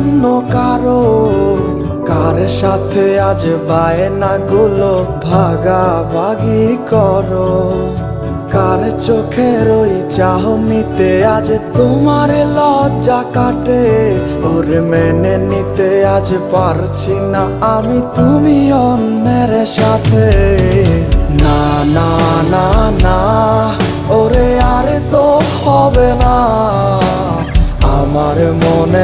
অন্য কারও, কার সাথে আজ বায়নাগুলো ভাগাভাগি করো? কার চোখের ওই চাহনিতে আজ তোমার লজ্জা কাটে? ওরে মেনে নিতে আজ পারছি না আমি তুমি অন্যের সাথে। না না না না, ওরে, আরে তো হবে না। আমার মনে